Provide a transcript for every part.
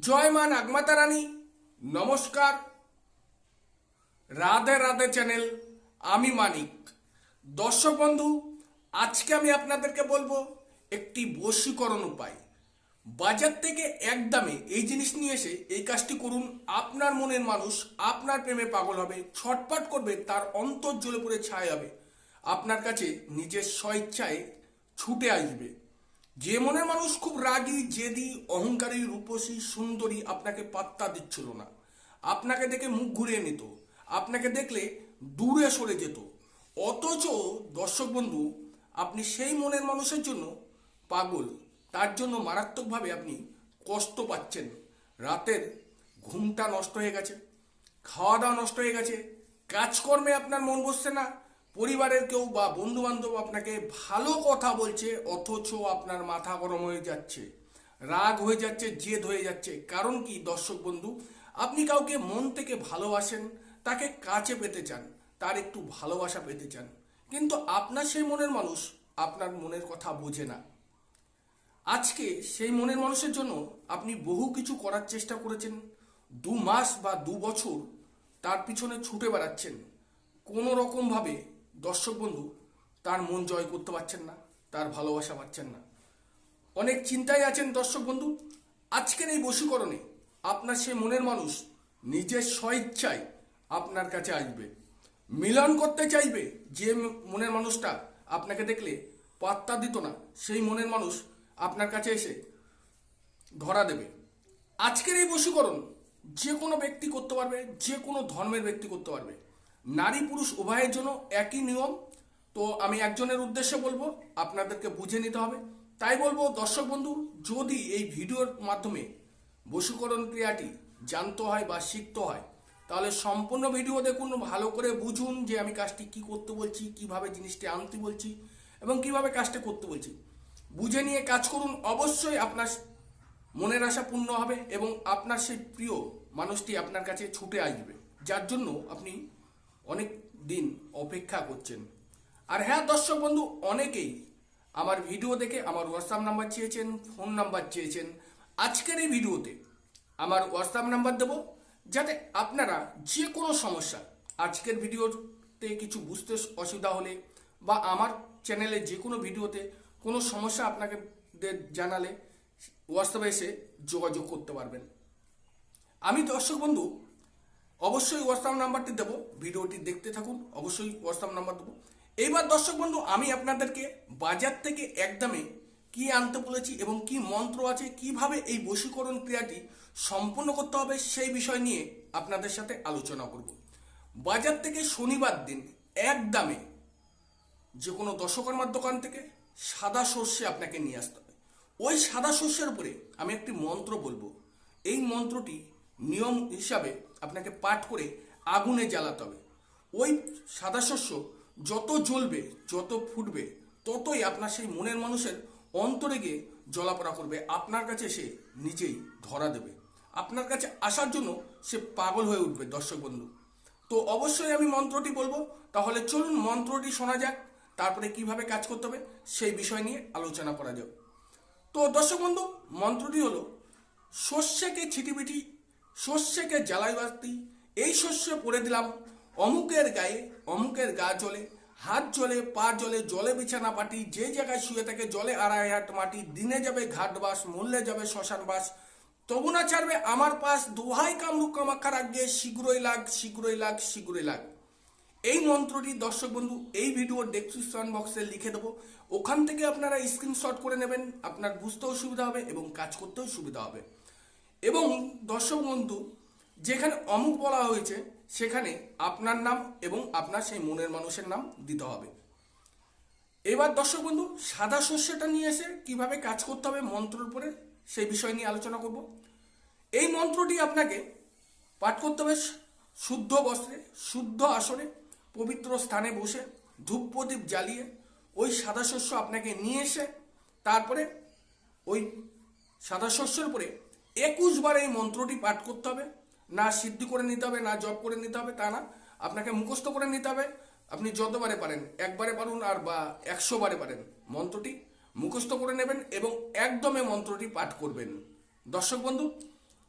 জয় মা নাগমাতা রানী নমস্কার। রাধে রাধে চ্যানেল, আমি মানিক। দর্শক বন্ধু, আজকে আমি আপনাদেরকে বলব একটি বশীকরণ উপায়। বাজার থেকে একদমে এই জিনিস নিয়ে এসে এই কাজটি করুন। আপনার মনের মানুষ, আপনার প্রেমে পাগল হবে ছটপট করবে, তার অন্তর জ্বলে পড়ে ছাই হবে। আপনার কাছে নিজের স্বইচ্ছায় ছুটে আসবে। যে মনের মানুষ খুব রাগী, জেদি, অহংকারী, রূপসী, সুন্দরী আপনাকে পাত্তা দিচ্ছিল না। আপনাকে দেখে মুখ ঘুরিয়ে নিত। আপনাকে দেখলে দূরে সরে যেত। অথচ দর্শক বন্ধু, আপনি সেই মনের মানুষের জন্য পাগল। তার জন্য মারাত্মকভাবে আপনি কষ্ট পাচ্ছেন। রাতের ঘুমটা নষ্ট হয়ে গেছে। খাওয়া দাওয়া নষ্ট হয়ে গেছে। কাজকর্মে আপনার মন বসছে না। পরিবারের কেউ বা বন্ধু বান্ধব আপনাকে ভালো কথা বলছে, অথচ আপনার মাথা গরম হয়ে যাচ্ছে, রাগ হয়ে যাচ্ছে, জেদ হয়ে যাচ্ছে। কারণ কি, দর্শক বন্ধু, আপনি কাউকে মন থেকে ভালোবাসেন, তাকে কাছে পেতে চান, তার একটু ভালোবাসা পেতে চান। কিন্তু আপনার সেই মনের মানুষ আপনার মনের কথা বোঝে না। আজকে সেই মনের মানুষের জন্য আপনি বহু কিছু করার চেষ্টা করেছেন, দু মাস বা দু বছর তার পিছনে ছুটে বেড়াচ্ছেন। কোনো রকমভাবে দর্শক বন্ধু, তার মন জয় করতে পারছেন না, তার ভালোবাসা পাচ্ছেন না। অনেক চিন্তায় আছেন দর্শক বন্ধু। আজকের এই বশীকরণে আপনার সে মনের মানুষ নিজের স্বইচ্ছায় আপনার কাছে আসবে। মিলন করতে চাইবে যে মনের মানুষটা আপনাকে দেখলে পাত্তা দিত না, সেই মনের মানুষ আপনার কাছে এসে ধরা দেবে। আজকের এই বশীকরণ যে কোনো ব্যক্তি করতে পারবে, যে কোনো ধর্মের ব্যক্তি করতে পারবে। নারী পুরুষ উভয়ের জন্য একই নিয়ম। তো আমি একজনের উদ্দেশ্যে বলব, আপনাদেরকে বুঝে নিতে হবে। তাই বলব, দর্শক বন্ধু, যদি এই ভিডিওর মাধ্যমে বশীকরণ ক্রিয়াটি জানতে হয় বা শিখতে হয়, তাহলে সম্পূর্ণ ভিডিও দেখুন, ভালো করে বুঝুন যে আমি কাজটি কি করতে বলছি, কীভাবে জিনিসটি আনতে বলছি এবং কীভাবে কাজটা করতে বলছি। বুঝে নিয়ে কাজ করুন, অবশ্যই আপনার মনের আশা পূর্ণ হবে এবং আপনার সেই প্রিয় মানুষটি আপনার কাছে ছুটে আসবে, যার জন্য আপনি অনেক দিন অপেক্ষা করছেন। আর হ্যাঁ দর্শক বন্ধু, অনেকেই আমার ভিডিও দেখে আমার হোয়াটসঅ্যাপ নাম্বার চেয়েছেন ফোন নাম্বার চেয়েছেন। আজকের এই ভিডিওতে আমার হোয়াটসঅ্যাপ নাম্বার দেবো, যাতে আপনারা যে কোনো সমস্যা, আজকের ভিডিওতে কিছু বুঝতে অসুবিধা হলে বা আমার চ্যানেলে যে কোনো ভিডিওতে কোনো সমস্যা আপনাকে জানালে হোয়াটসঅ্যাপে এসে যোগাযোগ করতে পারবেন। আমি দর্শক বন্ধু অবশ্যই হোয়াটসঅ্যাপ নাম্বারটি দেবো, ভিডিওটি দেখতে থাকুন, অবশ্যই হোয়াটসঅ্যাপ নাম্বার দেবো। এইবার দর্শক বন্ধু, আমি আপনাদেরকে বাজার থেকে একদমে কি আনতে বলেছি এবং কি মন্ত্র আছে, কীভাবে এই বশীকরণ ক্রিয়াটি সম্পূর্ণ করতে হবে সেই বিষয় নিয়ে আপনাদের সাথে আলোচনা করব। বাজার থেকে শনিবার দিন এক দামে যে কোনো দশকর্মার দোকান থেকে সাদা সর্ষে আপনাকে নিয়ে আসতে হবে। ওই সাদা সর্ষের উপরে আমি একটি মন্ত্র বলব। এই মন্ত্রটি নিয়ম হিসাবে আপনাকে পাঠ করে আগুনে জ্বালাতে হবে। ওই সাদা শস্য যত জ্বলবে, যত ফুটবে, ততই আপনার সেই মনের মানুষের অন্তরে গিয়ে জ্বলাপড়া করবে। আপনার কাছে সে নিজেই ধরা দেবে। আপনার কাছে আসার জন্য সে পাগল হয়ে উঠবে, দর্শক বন্ধু। তো অবশ্যই আমি মন্ত্রটি বলব। তাহলে চলুন মন্ত্রটি শোনা যাক, তারপরে কীভাবে কাজ করতে হবে সেই বিষয় নিয়ে আলোচনা করা যাক। তো দর্শক বন্ধু, মন্ত্রটি হলো, শস্যকে ছিটিবিটি শস্যকে জ্বালাই বাতি এই শস্য পরে দিলাম। অমুকের গায়ে অমুকের গা জলে হাত জলে পা জলে জলে বিছানা পাটি, যে জায়গায় শুয়ে থাকে জলে আড়াই হাট মাটি, দিনে যাবে ঘাট বাস মূল্যে যাবে শ্মশান বাস তবু না ছাড়বে আমার পাশ, দোহাই কামরূপ কামাক্ষার আগে শীঘ্রই লাগ শীঘ্রই লাগ শীঘ্রই লাগ। এই মন্ত্রটি, দর্শক বন্ধু, এই ভিডিওর ডেসক্রিপশন বক্সে লিখে দেবো। ওখান থেকে আপনারা স্ক্রিনশট করে নেবেন, আপনার বুঝতেও সুবিধা হবে এবং কাজ করতেও সুবিধা হবে। এবং দর্শক বন্ধু, যেখানে অমুক বলা হয়েছে, সেখানে আপনার নাম এবং আপনার সেই মনের মানুষের নাম দিতে হবে। এবার দর্শক বন্ধু, সাদা শস্যটা নিয়ে এসে কীভাবে কাজ করতে হবে মন্ত্রের উপরে, সেই বিষয় নিয়ে আলোচনা করব। এই মন্ত্রটি আপনাকে পাঠ করতে হবে শুদ্ধ বস্ত্রে, শুদ্ধ আসনে পবিত্র স্থানে বসে ধূপ প্রদীপ জ্বালিয়ে ওই সাদা শস্য আপনাকে নিয়ে এসে, তারপরে ওই সাদা শস্যের উপরে একুশ বার এই মন্ত্রটি পাঠ করতে হবে। না সিদ্ধি করে নিতে হবে, না জপ করে নিতে হবে, তা না। আপনাকে মুখস্থ করে নিতে হবে। আপনি যতবারে পারেন, একবারে পারুন আর বা একশো বারে পারেন। মন্ত্রটি মুখস্থ করে নেবেন এবং একদমে মন্ত্রটি পাঠ করবেন। দর্শক বন্ধু,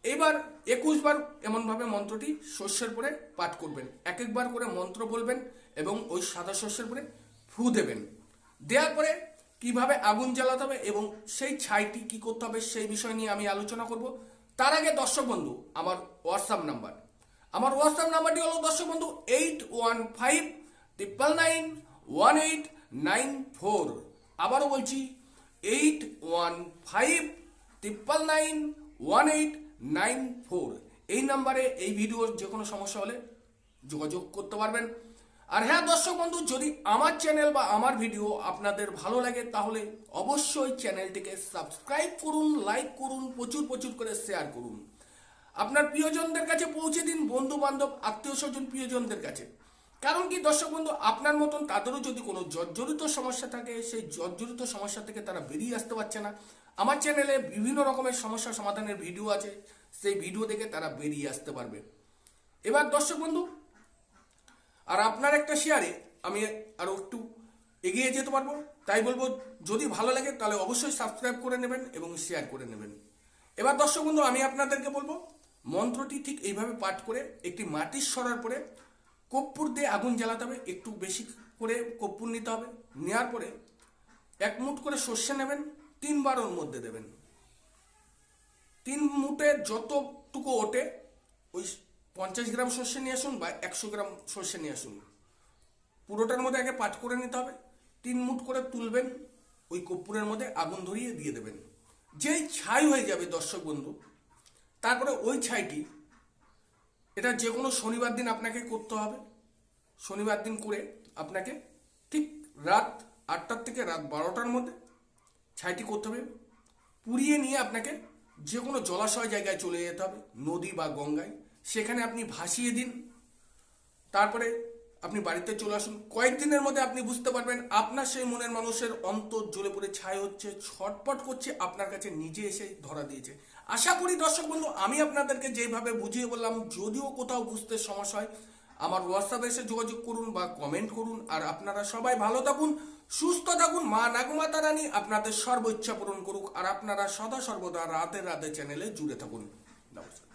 এবার একুশ বার এমনভাবে মন্ত্রটি শস্যের পরে পাঠ করবেন। এক একবার করে মন্ত্র বলবেন এবং ওই সাদা শস্যের পরে ফু দেবেন। দেওয়ার পরে কীভাবে আগুন জ্বালাতে হবে এবং সেই ছাইটি কি করতে হবে সেই বিষয় নিয়ে আমি আলোচনা করব। তার আগে দর্শক বন্ধু, আমার হোয়াটসঅ্যাপ নাম্বার আমার হোয়াটসঅ্যাপ নাম্বারটি হলো দর্শক বন্ধু eight one five triple nine one eight nine four আবারও বলছি eight one five triple nine one eight nine four এই নাম্বারে এই ভিডিওর যে কোনো সমস্যা হলে যোগাযোগ করতে পারবেন। আর হ্যাঁ দর্শক বন্ধু, যদি আমার চ্যানেল বা আমার ভিডিও আপনাদের ভালো লাগে, তাহলে অবশ্যই চ্যানেলটিকে সাবস্ক্রাইব করুন লাইক করুন, প্রচুর প্রচুর করে শেয়ার করুন। আপনার প্রিয়জনদের কাছে পৌঁছে দিন বন্ধু বান্ধব আত্মীয় স্বজন প্রিয়জনদের কাছে। কারণ কি, দর্শক বন্ধু, আপনার মতন তাদেরও যদি কোনো জর্জরিত সমস্যা থাকে, সেই জর্জরিত সমস্যা থেকে তারা বেরিয়ে আসতে পারছে না। আমার চ্যানেলে বিভিন্ন রকমের সমস্যা সমাধানের ভিডিও আছে, সেই ভিডিও দেখে তারা বেরিয়ে আসতে পারবে। এবার দর্শক বন্ধু আর আপনার একটা শেয়ারে আমি আরও একটু এগিয়ে যেতে পারব। তাই বলব, যদি ভালো লাগে তাহলে অবশ্যই সাবস্ক্রাইব করে নেবেন এবং শেয়ার করে নেবেন। এবার দর্শক বন্ধু, আমি আপনাদেরকে বলব, মন্ত্রটি ঠিক এইভাবে পাঠ করে একটি মাটির সরার পরে কর্পূর দিয়ে আগুন জ্বালাতে হবে। একটু বেশি করে কর্পূর নিতে হবে। নেওয়ার পরে এক মুঠ করে সর্ষে নেবেন, তিনবার ওর মধ্যে দেবেন। তিন মুটে যতটুকু ওঠে, ওই পঞ্চাশ গ্রাম সর্ষে নিয়ে আসুন বা একশো গ্রাম সর্ষে নিয়ে আসুন। পুরোটার মধ্যে আগে পাট করে নিতে হবে। তিন মুঠ করে তুলবেন, ওই কর্পূরের মধ্যে আগুন ধরিয়ে দিয়ে দেবেন। যেই ছাই হয়ে যাবে দর্শক বন্ধু, তারপরে ওই ছাইটি, এটা যে কোনো শনিবার দিন আপনাকে করতে হবে। শনিবার দিন করে আপনাকে ঠিক রাত আটটার থেকে রাত বারোটার মধ্যে ছাইটি করতে হবে। পুড়িয়ে নিয়ে আপনাকে যে কোনো জলাশয় জায়গায় চলে যেতে হবে, নদী বা গঙ্গায়। সেখানে আপনি ভাসিয়ে দিন। তারপরে আপনি বাড়িতে চলে আসুন। কয়েকদিনের মধ্যে আপনি বুঝতে পারবেন, আপনার সেই মনের মানুষের অন্তর জ্বলে পড়ে, ছাই হচ্ছে, ছটপট করছে, আপনার কাছে নিজে এসে ধরা দিয়েছে। আশা করি দর্শক বন্ধু, আমি আপনাদেরকে যেভাবে বুঝিয়ে বললাম, যদিও কোথাও বুঝতে সমস্যা হয়, আমার হোয়াটসঅ্যাপে এসে যোগাযোগ করুন বা কমেন্ট করুন। আর আপনারা সবাই ভালো থাকুন, সুস্থ থাকুন। মা নাগমাতা রানী আপনাদের সর্ব ইচ্ছা পূরণ করুক। আর আপনারা সদা সর্বদা রাতে রাতে চ্যানেলে জুড়ে থাকুন। নমস্কার।